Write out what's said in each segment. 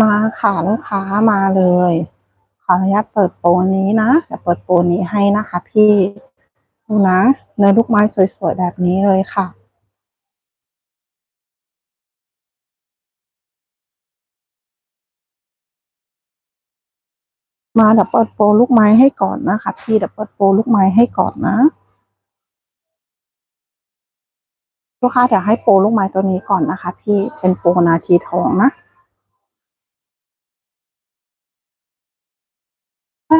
มาค่ะลูกค้ามาเลย ขออนุญาตเปิดโปรนี้นะจะเปิดโปรนี้ให้นะคะพี่ดูนะเนื้อลูกไม้สวยๆแบบนี้เลยค่ะมาดี๋ยวเปิดโปรลูกไม้ให้ก่อนนะคะพี่ดี๋ยวเปิดโปรลูกไม้ให้ก่อนนะลูกค้าเดี๋ยวให้โปรลูกไม้ตัวนี้ก่อนนะคะ พี่เป็นโปรนาทีทองนะ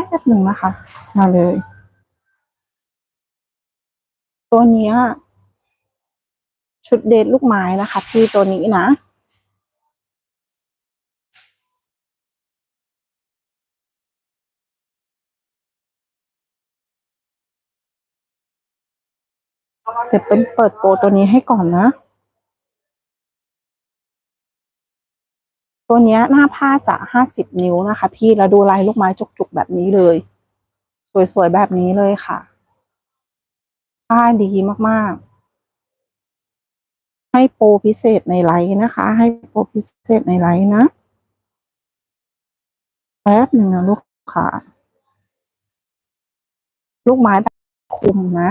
แป๊บหนึ่งนะคะ มาเลย ตัวนี้ชุดเดทลูกไม้นะคะพี่ตัวนี้นะ เดี๋ยวเป็นเปิดโปรตัวนี้ให้ก่อนนะ ตัวเนี้ยหน้าผ้าจะห้าสิบนิ้วนะคะ พี่แล้วดูลายลูกไม้จุกๆแบบนี้เลย สวยๆแบบนี้เลยค่ะ ผ้าดีมากๆ ให้โปรพิเศษในไลน์นะคะ ให้โปรพิเศษในไลน์นะแป๊บหนึ่งนะลูกค่ะ ลูกไม้แบบคุมนะ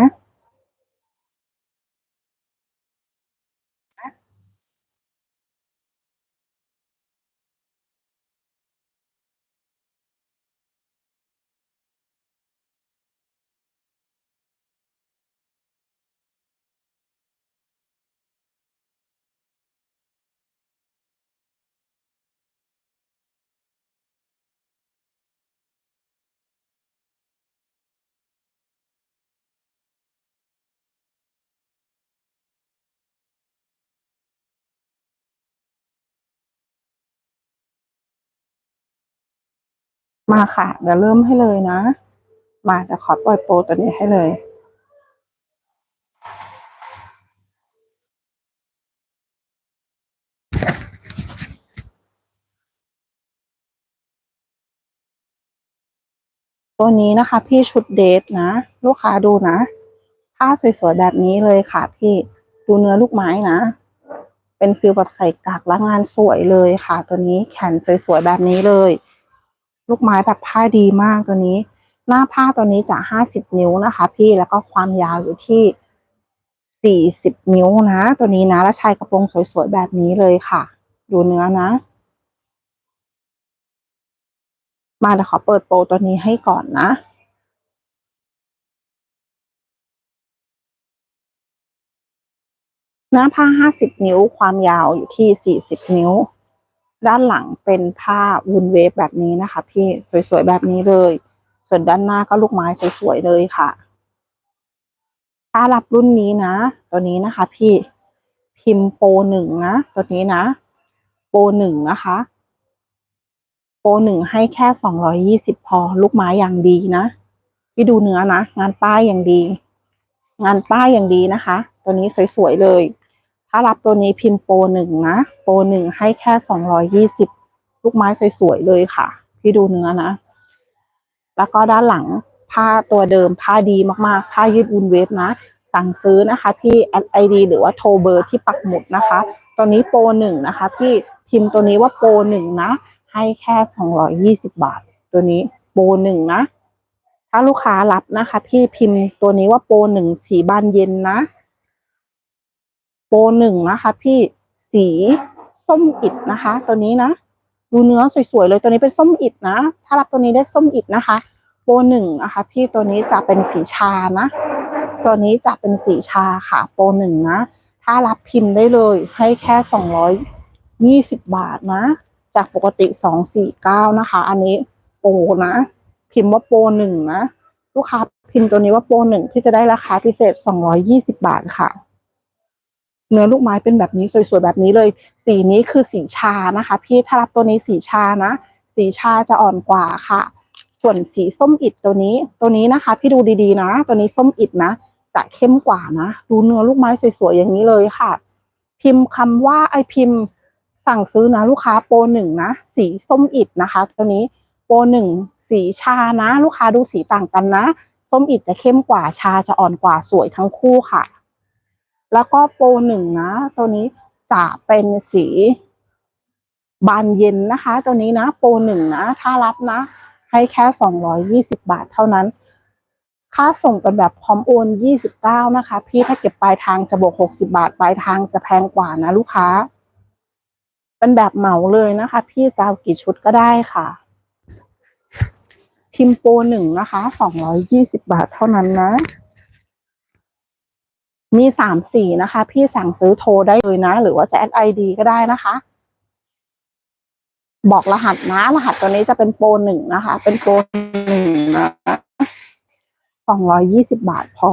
มาค่ะ เดี๋ยวเริ่มให้เลยนะ มาเดี๋ยวขอปล่อยโปรตัวนี้ให้เลยตัวนี้นะคะ พี่ชุดเดทนะ ลูกค้าดูนะผ้าสวยๆแบบนี้เลยค่ะ พี่ดูเนื้อลูกไม้นะ เป็นฟิลแบบใส่กากและงานสวยเลยค่ะ ตัวนี้แขนสวยๆแบบนี้เลย ลูกไม้แบบผ้าดีมากตัวนี้ หน้าผ้าตัวนี้จะห้าสิบนิ้วนะคะ พี่แล้วก็ความยาวอยู่ที่สี่สิบนิ้วนะ ตัวนี้นะ แล้วชายกระโปรงสวยๆแบบนี้เลยค่ะ ดูเนื้อนะ มาเดี๋ยวขอเปิดโปรตัวนี้ให้ก่อนนะหน้าผ้าห้าสิบนิ้ว ความยาวอยู่ที่สี่สิบนิ้ว ด้านหลังเป็นผ้าวุนเวฟแบบนี้นะคะ พี่สวยๆแบบนี้เลย ส่วนด้านหน้าก็ลูกไม้สวยๆเลยค่ะ ถ้ารับรุ่นนี้นะ ตัวนี้นะคะ พี่พิมพ์โปรหนึ่งนะ ตัวนี้นะ โปรหนึ่งนะคะ โปรหนึ่งให้แค่สองร้อยี่สิบพอ ลูกไม้อย่างดีนะพี่ดูเนื้อนะ งานป้ายอย่างดี งานป้ายอย่างดีนะคะ ตัวนี้สวยๆเลย ถ้ารับตัวนี้พิมพ์โปรหนึ่งนะ โปรหนึ่งให้แค่สองร้อยี่สิบลูกไม้สวยๆเลยค่ะ พี่ดูเนื้อนะ แล้วก็ด้านหลังผ้าตัวเดิมผ้าดีมากๆ ผ้ายืดอุนเวฟนะ สั่งซื้อนะคะที่แอดไอดีหรือว่าโทรเบอร์ที่ปักหมุดนะคะตัวนี้โปรหนึ่งนะคะ พี่พิมพ์ตัวนี้ว่าโปรหนึ่งนะ ให้แค่สองร้อยี่สิบาท ตัวนี้โปรหนึ่งนะ ถ้าลูกค้ารับนะคะ พี่พิมพ์ตัวนี้ว่าโปรหนึ่งสีบานเย็นนะ โปรหนึ่งนะคะ พี่สีส้มอิดนะคะ ตัวนี้นะดูเนื้อสวยๆเลยตัวนี้เป็นส้มอิดนะ ถ้ารับตัวนี้ได้ส้มอิดนะคะโปรหนึ่งนะคะ พี่ตัวนี้จะเป็นสีชานะ ตัวนี้จะเป็นสีชาค่ะ โปรหนึ่งนะ ถ้ารับพิมพ์ได้เลยให้แค่สองร้อยยี่สิบบาทนะ จากปกติสองสี่เก้านะคะ อันนี้โปรนะ พิมพ์ว่าโปรหนึ่งนะ ลูกค้าพิมพ์ตัวนี้ว่าโปรหนึ่งที่จะได้ราคาพิเศษสองร้อยี่สิบาทค่ะ เนื้อลูกไม้เป็นแบบนี้สวยๆแบบนี้เลย สีนี้คือสีชานะคะ พี่ถ้ารับตัวนี้สีชานะ สีชาจะอ่อนกว่าค่ะ ส่วนสีส้มอิดตัวนี้ ตัวนี้นะคะ พี่ดูดีๆนะ ตัวนี้ส้มอิดนะ จะเข้มกว่านะ ดูเนื้อลูกไม้สวยๆอย่างนี้เลยค่ะ พิมพ์คำว่าไอพิมพ์สั่งซื้อนะลูกค้าโปรหนึ่งนะ สีส้มอิดนะคะ ตัวนี้โปรหนึ่งสีชานะ ลูกค้าดูสีต่างกันนะ ส้มอิดจะเข้มกว่าชาจะอ่อนกว่าสวยทั้งคู่ค่ะ แล้วก็โปรหนึ่งนะ ตัวนี้จะเป็นสีบานเย็นนะคะ ตัวนี้นะ โปรหนึ่งนะ ถ้ารับนะ ให้แค่สองร้อยยี่สิบาทเท่านั้น ค่าส่งเป็นแบบพร้อมโอนยี่สิบเก้านะคะ พี่ถ้าเก็บปลายทางจะบวกหกสิบาท ปลายทางจะแพงกว่านะ ลูกค้า เป็นแบบเหมาเลยนะคะ พี่จะเอากี่ชุดก็ได้ค่ะ พิมพ์โปรหนึ่งนะคะสองร้อยยี่สิบาทเท่านั้นนะ มีสามสีนะคะ พี่สั่งซื้อโทรได้เลยนะ หรือว่าจะแอดไอดีก็ได้นะคะ บอกรหัสนะ รหัสตัวนี้จะเป็นโปรหนึ่งนะคะ เป็นโปรหนึ่งนะสองร้อยยี่สิบาทพอ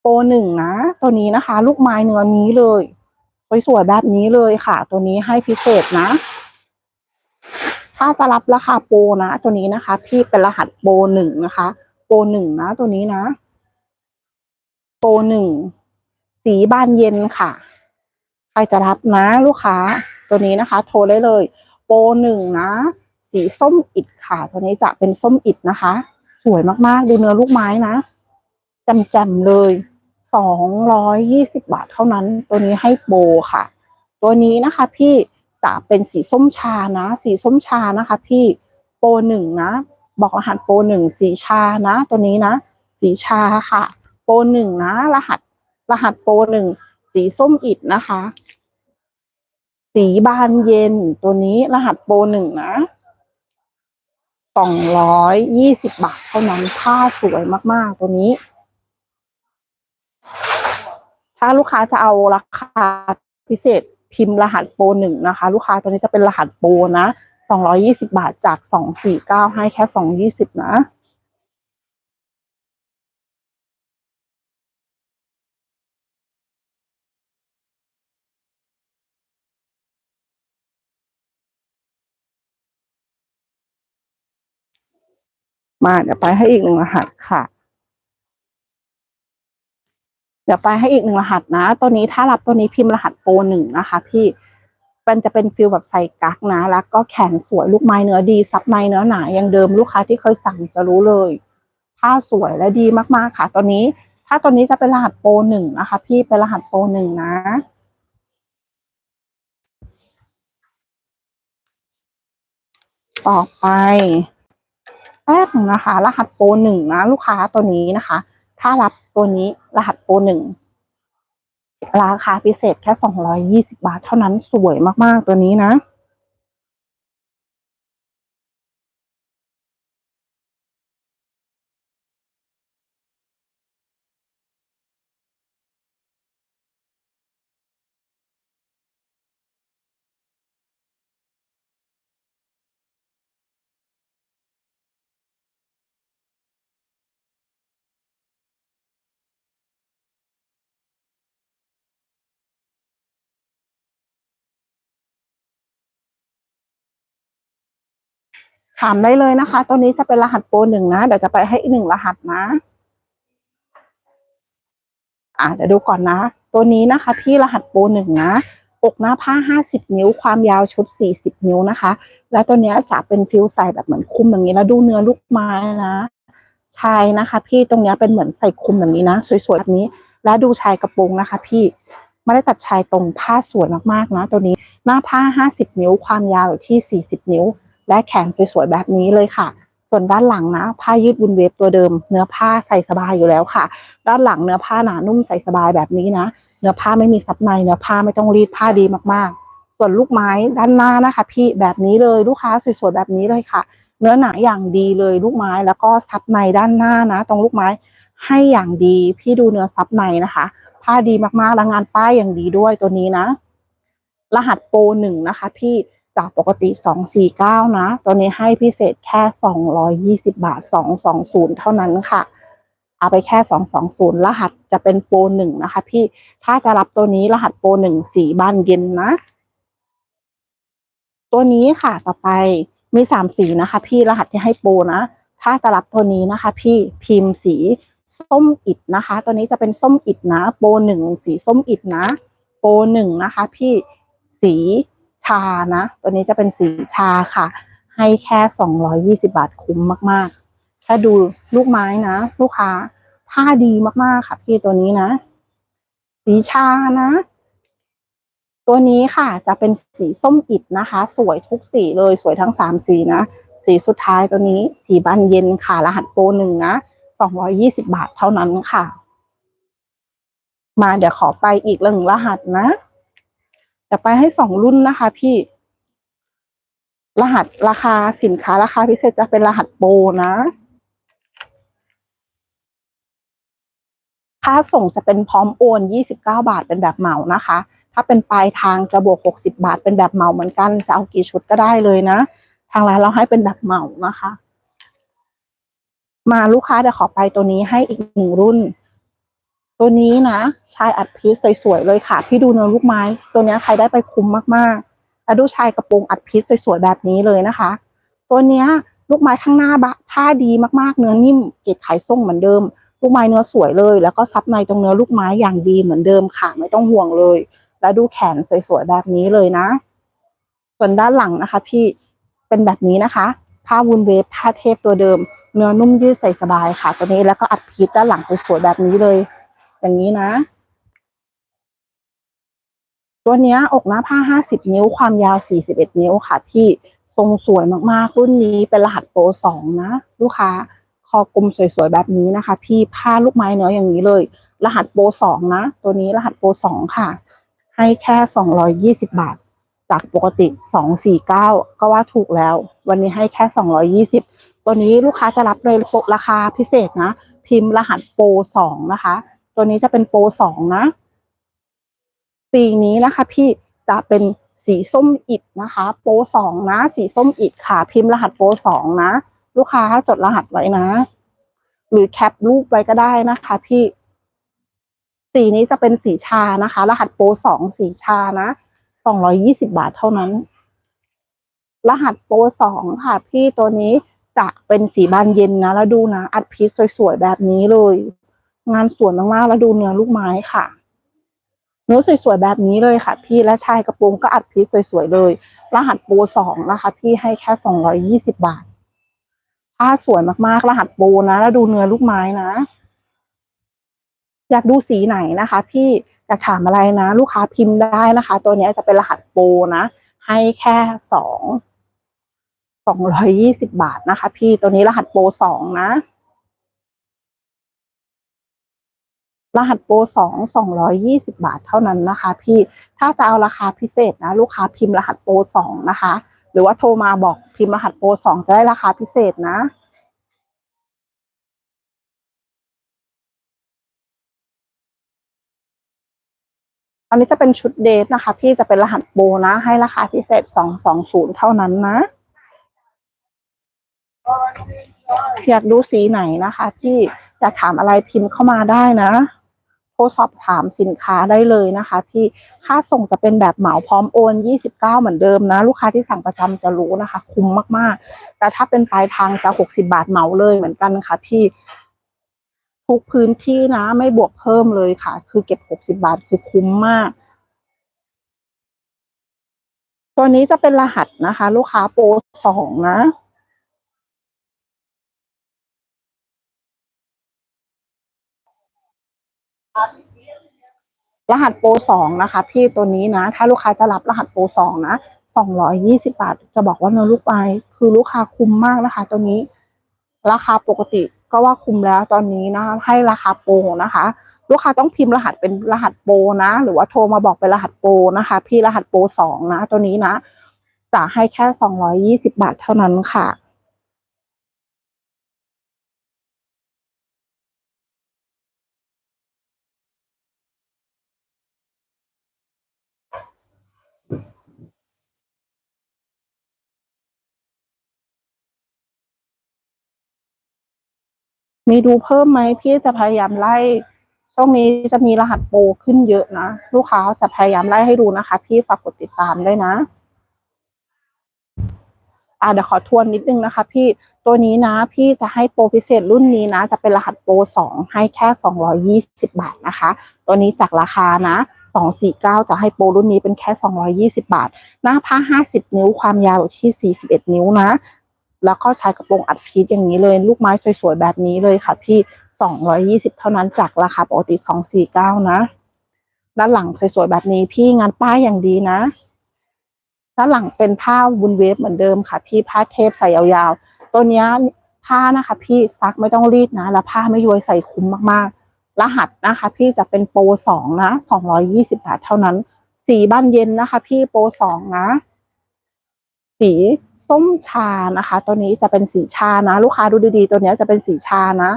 โปรหนึ่งนะ ตัวนี้นะคะ ลูกไม้เนื้อนี้เลยสวยๆแบบนี้เลยค่ะ ตัวนี้ให้พิเศษนะ ถ้าจะรับราคาโปรนะ ตัวนี้นะคะ พี่เป็นรหัสโปรหนึ่งนะคะ รหนึ่งนะ ตัวนี้นะ โปรหนึ่งสีบานเย็นค่ะ ใครจะรับนะลูกค้า ตัวนี้นะคะ โทรได้เลย โปรหนึ่งนะ สีส้มอิดค่ะ ตัวนี้จะเป็นส้มอิดนะคะ สวยมากๆ ดูเนื้อลูกไม้นะจำๆเลยสองร้อยยี่สิบาทเท่านั้น ตัวนี้ให้โปรค่ะ ตัวนี้นะคะพี่จะเป็นสีส้มชานะ สีส้มชานะคะ พี่โปรหนึ่งนะ บอกรหัสโปรหนึ่งสีชานะ ตัวนี้นะ สีชาค่ะ โปรหนึ่งนะ รหัส รหัสโปรหนึ่งสีส้มอิดนะคะ สีบานเย็นตัวนี้รหัสโปรหนึ่งนะสองร้อยยี่สิบบาทเท่านั้นผ้าสวยมาก ๆ ตัวนี้ ถ้าลูกค้าจะเอาราคาพิเศษพิมพ์รหัสโปรหนึ่งนะคะ ลูกค้าตัวนี้จะเป็นรหัสโปรนะ สองร้อยี่สิบาทจากสองสี่เก้าให้แค่สองยี่สิบนะมาเดี๋ยวไปให้อีกหนึ่งรหัสค่ะ เดี๋ยวไปให้อีกหนึ่งรหัสนะ ตัวนี้ถ้ารับตัวนี้พิมพ์รหัสโปรหนึ่งนะคะ พี่ มันจะเป็นฟิลแบบใส่กั๊กนะ แล้วก็แขนสวยลูกไม้เนื้อดี ซับไม้เนื้อหนาอย่างเดิมลูกค้าที่เคยสั่งจะรู้เลย ผ้าสวยและดีมากๆค่ะตัวนี้ ถ้าตัวนี้จะเป็นรหัสโปรหนึ่งนะคะ พี่เป็นรหัสโปรหนึ่งนะต่อไปแป๊บนึงนะคะ รหัสโปรหนึ่งนะ ลูกค้าตัวนี้นะคะ ถ้ารับตัวนี้รหัสโปรหนึ่ง ราคาพิเศษแค่สองร้อยี่สิบาทเท่านั้นสวยมากๆตัวนี้นะ ถามได้เลยนะคะ ตัวนี้จะเป็นรหัสโปรหนึ่งนะ เดี๋ยวจะไปให้อีกหนึ่งรหัสนะ อ่าเดี๋ยวดูก่อนนะ ตัวนี้นะคะ ที่รหัสโปรหนึ่งนะอกหน้าผ้าห้าสิบนิ้ว ความยาวชุดสี่สิบนิ้วนะคะ แล้วตัวนี้จะเป็นฟิลใส่แบบเหมือนคุมอย่างนี้แล้วดูเนื้อลูกไม้นะชายนะคะ พี่ตรงนี้เป็นเหมือนใส่คุมแบบนี้นะ สวยๆแบบนี้ แล้วดูชายกระโปรงนะคะ พี่ไม่ได้ตัดชายตรงผ้าสวยมากๆนะ ตัวนี้หน้าผ้าห้าสิบนิ้ว ความยาวอยู่ที่สี่สิบนิ้ว และแขนสวยๆแบบนี้เลยค่ะ ส่วนด้านหลังนะ ผ้ายืดบุนเวฟตัวเดิม เนื้อผ้าใส่สบายอยู่แล้วค่ะ ด้านหลังเนื้อผ้าหนานุ่มใส่สบายแบบนี้นะ เนื้อผ้าไม่มีซับในเนื้อผ้าไม่ต้องรีดผ้าดีมากๆ ส่วนลูกไม้ด้านหน้านะคะ พี่แบบนี้เลยลูกค้าสวยๆแบบนี้เลยค่ะ เนื้อหนาอย่างดีเลยลูกไม้แล้วก็ซับในด้านหน้านะ ตรงลูกไม้ให้อย่างดีพี่ดูเนื้อซับในนะคะ ผ้าดีมากๆแล้วงานป้ายอย่างดีด้วยตัวนี้นะ รหัสโปรหนึ่งนะคะ พี่ จากปกติสองสี่เก้านะ ตัวนี้ให้พิเศษแค่สองร้อยยี่สิบาทสองสองศูนย์เท่านั้นค่ะ เอาไปแค่สองสองศูนย์รหัสจะเป็นโปรหนึ่งนะคะ พี่ ถ้าจะรับตัวนี้รหัสโปรหนึ่งสีบานเย็นนะ ตัวนี้ค่ะต่อไปมีสามสีนะคะ พี่รหัสที่ให้โปรนะ ถ้าจะรับตัวนี้นะคะ พี่พิมพ์สีส้มอิดนะคะ ตัวนี้จะเป็นส้มอิดนะ โปรหนึ่งสีส้มอิดนะ โปรหนึ่งนะคะ พี่สี ชานะ ตัวนี้จะเป็นสีชาค่ะ ให้แค่สองร้อยี่สิบาทคุ้มมากๆแค่ดูลูกไม้นะ ลูกค้าผ้าดีมากๆค่ะ พี่ตัวนี้นะ สีชานะ ตัวนี้ค่ะจะเป็นสีส้มอิดนะคะ สวยทุกสีเลยสวยทั้งสามสีนะ สีสุดท้ายตัวนี้ สีบานเย็นค่ะ รหัสโปรหนึ่งนะสองร้อยี่สิบาทเท่านั้นค่ะ มาเดี๋ยวขอไปอีกหนึ่งรหัสนะ เดี๋ยวไปให้สองรุ่นนะคะพี่ รหัสราคาสินค้าราคาพิเศษจะเป็นรหัสโปรนะค่าส่งจะเป็นพร้อมโอน 29 บาทเป็นแบบเหมานะคะ ถ้าเป็นปลายทางจะบวก 60 บาทเป็นแบบเหมาเหมือนกัน จะเอากี่ชุดก็ได้เลยนะ ทางร้านเราให้เป็นแบบเหมานะคะ มาลูกค้าเดี๋ยวขอไปตัวนี้ให้อีกหนึ่งรุ่น ตัวนี้นะชายอัดพีซสวยๆเลยค่ะ พี่ดูเนื้อลูกไม้ ตัวนี้ใครได้ไปคุ้มมากๆแล้วดูชายกระโปรงอัดพีซสวยๆแบบนี้เลยนะคะ ตัวนี้ลูกไม้ข้างหน้าบะท่าดีมากๆ เนื้อนิ่ม เกล็ดไข่ส่งเหมือนเดิม ลูกไม้เนื้อสวยเลย แล้วก็ซับในตรงเนื้อลูกไม้อย่างดีเหมือนเดิมค่ะ ไม่ต้องห่วงเลย แล้วดูแขนสวยๆแบบนี้เลยนะ ส่วนด้านหลังนะคะ พี่เป็นแบบนี้นะคะ ผ้าวุ้นเวฟผ้าเทปตัวเดิมเนื้อนุ่มยืดใส่สบายค่ะ ตัวนี้แล้วก็อัดพีทด้านหลังสวยๆแบบนี้เลย อย่างนี้นะ ตัวเนี้ยอกหน้าผ้าห้าสิบนิ้วความยาวสี่สิบเอ็ดนิ้วค่ะ พี่ทรงสวยมากๆ รุ่นนี้เป็นรหัสโปรสองนะ ลูกค้า คอกลมสวยๆ แบบนี้นะคะ พี่ผ้าลูกไม้เนื้ออย่างนี้เลย รหัสโปรสองนะ ตัวนี้รหัสโปรสองค่ะ ให้แค่สองร้อยยี่สิบาท จากปกติสองสี่เก้าก็ว่าถูกแล้ว วันนี้ให้แค่สองร้อยี่สิบตัวนี้ลูกค้าจะรับในราคาพิเศษนะ พิมพ์รหัสโปรสองนะคะ ตัวนี้จะเป็นโปรสองนะ สีนี้นะคะพี่จะเป็นสีส้มอิดนะคะ โปรสองนะ สีส้มอิดค่ะ พิมพ์รหัสโปรสองนะ ลูกค้าจดรหัสไว้นะ หรือแคปรูปไว้ก็ได้นะคะ พี่ สีนี้จะเป็นสีชานะคะ รหัสโปรสองสีชานะสองร้อยี่สิบาทเท่านั้น รหัสโปรสองค่ะ พี่ตัวนี้จะเป็นสีบานเย็นนะ แล้วดูนะ อัดพีซสวยๆแบบนี้เลย งานสวยมากๆ แล้วดูเนื้อลูกไม้ค่ะเนื้อสวยๆแบบนี้เลยค่ะ พี่และชายกระโปรงก็อัดพีซสวยๆเลย รหัสโปรสองนะคะ พี่ให้แค่สองร้อยี่สิบาทผ้าสวยมากๆ รหัสโปรนะ แล้วดูเนื้อลูกไม้นะ อยากดูสีไหนนะคะ พี่อยากถามอะไรนะ ลูกค้าพิมพ์ได้นะคะ ตัวนี้จะเป็นรหัสโปรนะ ให้แค่สองสองร้อยยี่สิบาทนะคะ พี่ตัวนี้รหัสโปรสองนะ รหัสโปรสองสองร้อยยี่สิบาทเท่านั้นนะคะ พี่ถ้าจะเอาราคาพิเศษนะลูกค้าพิมพ์รหัสโปรสองนะคะ หรือว่าโทรมาบอกพิมพ์รหัสโปรสองจะได้ราคาพิเศษนะอันนี้จะเป็นชุดเดทนะคะ พี่จะเป็นรหัสโบนะ ให้ราคาพิเศษสองสองศูนย์เท่านั้นนะ อยากดูสีไหนนะคะ พี่อยากถามอะไรพิมพ์เข้ามาได้นะ โทรสอบถามสินค้าได้เลยนะคะพี่ค่าส่งจะเป็นแบบเหมาพร้อมโอนยี่สิบเก้าเหมือนเดิมนะ ลูกค้าที่สั่งประจำจะรู้นะคะ คุ้มมากๆ แต่ถ้าเป็นปลายทางจะหกสิบาทเหมาเลยเหมือนกันค่ะพี่ทุกพื้นที่นะไม่บวกเพิ่มเลยค่ะ คือเก็บหกสิบาทคือคุ้มมาก ตัวนี้จะเป็นรหัสนะคะ ลูกค้าโปรสองนะ รหัสโปรสองนะคะ พี่ตัวนี้นะ ถ้าลูกค้าจะรับรหัสโปรสองนะสองร้อยยี่สิบาท จะบอกว่าเนื้อลูกไม้คือลูกค้าคุ้มมากนะคะ ตัวนี้ ราคาปกติก็ว่าคุ้มแล้วตอนนี้นะคะให้ราคาโปรนะคะ ลูกค้าต้องพิมพ์รหัสเป็นรหัสโปรนะ หรือว่าโทรมาบอกเป็นรหัสโปรนะคะ พี่รหัสโปรสองนะ ตัวนี้นะ จะให้แค่สองร้อยยี่สิบาทเท่านั้นค่ะ มีดูเพิ่มไหมพี่จะพยายามไล่ช่วงนี้จะมีรหัสโปรขึ้นเยอะนะลูกค้าจะพยายามไล่ให้ดูนะคะ พี่ฝากกดติดตามด้วยนะอ่าเดี๋ยวขอทวนนิดนึงนะคะ พี่ตัวนี้นะ พี่จะให้โปรพิเศษรุ่นนี้นะ จะเป็นรหัสโปรสองให้แค่สองร้อยี่สิบาทนะคะ ตัวนี้จากราคานะสองสี่เก้าจะให้โปรรุ่นนี้เป็นแค่สองร้อยี่สิบาท หน้าผ้าห้าสิบนิ้วความยาวอยู่ที่สี่สิบเอ็ดนิ้วนะ แล้วก็ใช้กระโปรงอัดพีทอย่างนี้เลย ลูกไม้สวยๆแบบนี้เลยค่ะพี่สองร้อยี่สิบเท่านั้นจากราคาปกติสองสี่เก้านะ ด้านหลังสวยๆแบบนี้พี่งานป้ายอย่างดีนะ ด้านหลังเป็นผ้าวุนเวฟเหมือนเดิมค่ะ พี่ผ้าเทปใส่ยาวๆ ตัวนี้ผ้านะคะ พี่ซักไม่ต้องรีดนะ แล้วผ้าไม่ย้วยใส่คุ้มมากๆ รหัสนะคะ พี่จะเป็นโปรสองนะสองร้อยี่สิบาทเท่านั้น สีบ้านเย็นนะคะ พี่โปรสองนะ สี ส้มชานะคะ ตัวนี้จะเป็นสีชานะ ลูกค้าดูดีๆ ตัวนี้จะเป็นสีชานะ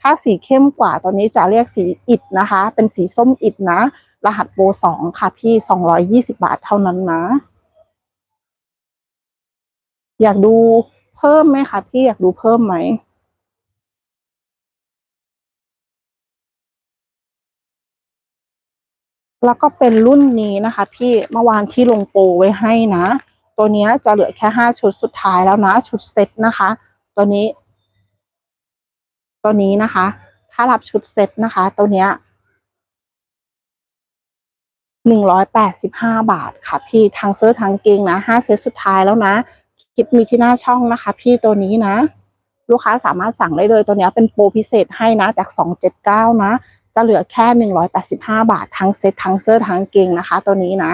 ถ้าสีเข้มกว่าตัวนี้จะเรียกสีอิดนะคะ เป็นสีส้มอิดนะ รหัสโปรสองค่ะพี่สองร้อยี่สิบาทเท่านั้นนะ อยากดูเพิ่มไหมคะพี่อยากดูเพิ่มไหมแล้วก็เป็นรุ่นนี้นะคะ พี่เมื่อวานที่ลงโปรไว้ให้นะ ตัวนี้จะเหลือแค่ห้าชุดสุดท้ายแล้วนะ ชุดเซ็ตนะคะ ตัวนี้ ตัวนี้นะคะ ถ้ารับชุดเซ็ตนะคะ ตัวเนี้ยหนึ่งร้อยแปดสิบห้าบาทค่ะ พี่ทางเสื้อทางเกงนะห้าเซตสุดท้ายแล้วนะคลิปมีที่หน้าช่องนะคะ พี่ตัวนี้นะ ลูกค้าสามารถสั่งได้เลยตัวนี้เป็นโปรพิเศษให้นะ จากสองเจ็ดเก้านะ จะเหลือแค่หนึ่งร้อยแปดสิบห้าบาททั้งเซ็ตทั้งเสื้อทั้งเกงนะคะ ตัวนี้นะ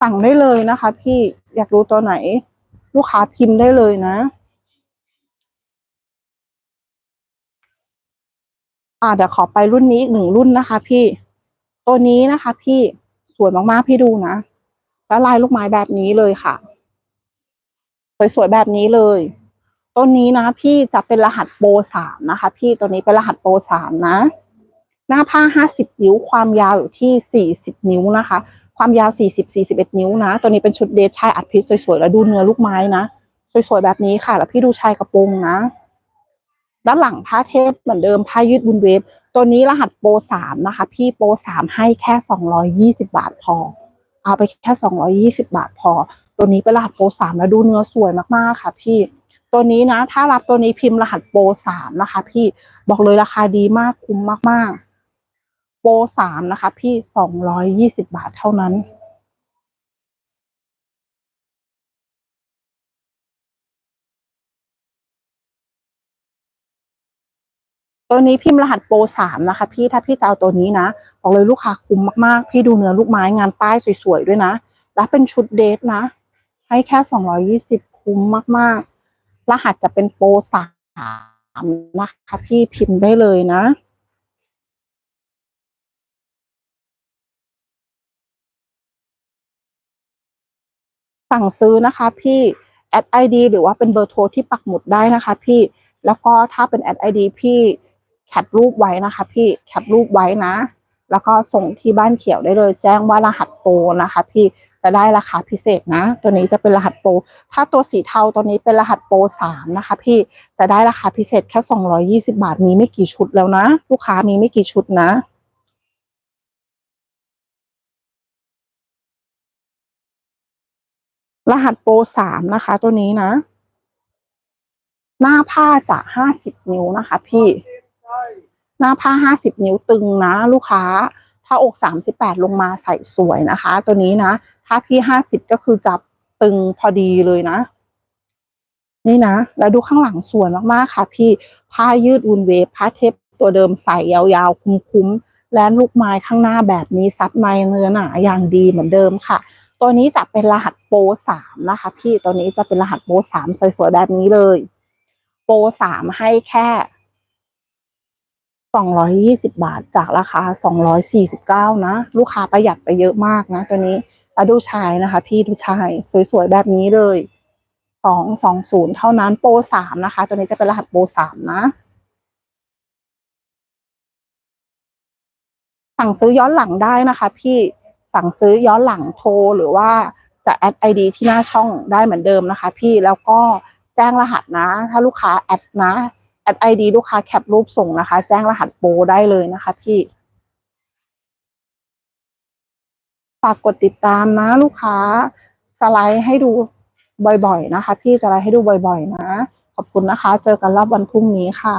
สั่งได้เลยนะคะ พี่อยากรู้ตัวไหน ลูกค้าพิมพ์ได้เลยนะ อ่าเดี๋ยวขอไปรุ่นนี้อีกหนึ่งรุ่นนะคะ พี่ ตัวนี้นะคะ พี่สวยมากๆพี่ดูนะแล้วลายลูกไม้แบบนี้เลยค่ะสวยๆแบบนี้เลยตัวนี้นะพี่จะเป็นรหัสโปรสามนะคะ พี่ตัวนี้เป็นรหัสโปรสามนะ หน้าผ้าห้าสิบนิ้วความยาวอยู่ที่สี่สิบนิ้วนะคะ ความยาวสี่สิบสี่สิบเอ็ดนิ้วนะ ตัวนี้เป็นชุดเดทชายอัดพิษสวยๆ แล้วดูเนื้อลูกไม้นะ สวยๆ แบบนี้ค่ะ แล้วพี่ดูชายกระโปรงนะ ด้านหลังผ้าเทปเหมือนเดิม ผ้ายืดบุญเวฟ ตัวนี้รหัสโปรสามนะคะ พี่โปรสามให้แค่สองร้อยี่สิบาทพอ เอาไปแค่สองร้อยี่สิบาทพอ ตัวนี้เป็นรหัสโปรสามแล้วดูเนื้อสวยมากๆ ค่ะ พี่ ตัวนี้นะ ถ้ารับตัวนี้พิมพ์รหัสโปรสามนะคะ พี่ บอกเลยราคาดีมากคุ้มมากๆ ปรสามนะคะ พี่สองร้อยยี่สิบาทเท่านั้น ตัวนี้พิมพ์รหัสโปรสามนะคะ พี่ถ้าพี่จะเอาตัวนี้นะบอกเลยลูกค้าคุ้มมากๆ พี่ดูเนื้อลูกไม้งานป้ายสวยๆด้วยนะ แล้วเป็นชุดเดทนะ ให้แค่สองร้อยี่สิบคุ้มมากๆ รหัสจะเป็นโปรสามนะคะพี่พิมพ์ได้เลยนะ สั่งซื้อนะคะพี่แอดไอดีหรือว่าเป็นเบอร์โทรที่ปักหมุดได้นะคะพี่แล้วก็ถ้าเป็นแอดไอดีพี่แคปรูปไว้นะคะ พี่แคปรูปไว้นะ แล้วก็ส่งที่บ้านเขียวได้เลย แจ้งว่ารหัสโปรนะคะ พี่จะได้ราคาพิเศษนะ ตัวนี้จะเป็นรหัสโปรถ้าตัวสีเทาตัวนี้เป็นรหัสโปรสามนะคะ พี่จะได้ราคาพิเศษแค่สองร้อยี่สิบาทมีไม่กี่ชุดแล้วนะ ลูกค้ามีไม่กี่ชุดนะ รหัสโปรสามนะคะ ตัวนี้นะ หน้าผ้าจะห้าสิบนิ้วนะคะ พี่ หน้าผ้าห้าสิบนิ้วตึงนะ ลูกค้า ถ้าอกสามสิบแปดลงมาใส่สวยนะคะ ตัวนี้นะ ถ้าพี่ห้าสิบก็คือจับตึงพอดีเลยนะ นี่นะ แล้วดูข้างหลังสวยมากๆค่ะ พี่ ผ้ายืดอุนเวฟผ้าเทปตัวเดิมใส่ยาวๆ คุ้มๆ และลูกไม้ข้างหน้าแบบนี้ซับในเนื้อหนาอย่างดีเหมือนเดิมค่ะ ตัวนี้จะเป็นรหัสโปรสามนะคะ พี่ตัวนี้จะเป็นรหัสโปรสามสวยๆแบบนี้เลย โปรสามให้แค่สองร้อยยี่สิบาทจากราคาสองร้อยสี่สิบเก้านะ ลูกค้าประหยัดไปเยอะมากนะ ตัวนี้แล้วดูชายนะคะ พี่ดูชายสวยๆแบบนี้เลยสองสองศูนย์เท่านั้นโปรสามนะคะ ตัวนี้จะเป็นรหัสโปรสามนะสั่งซื้อย้อนหลังได้นะคะ พี่ สั่งซื้อย้อนหลังโทรหรือว่าจะแอดไอดีที่หน้าช่องได้เหมือนเดิมนะคะ พี่แล้วก็แจ้งรหัสนะ ถ้าลูกค้าแอดนะแอดไอดีลูกค้าแคปรูปส่งนะคะ แจ้งรหัสโปรได้เลยนะคะพี่ฝากกดติดตามนะลูกค้าสไลด์ให้ดูบ่อยๆนะคะ พี่สไลด์ให้ดูบ่อยๆนะ ขอบคุณนะคะ เจอกันรอบวันพรุ่งนี้ค่ะ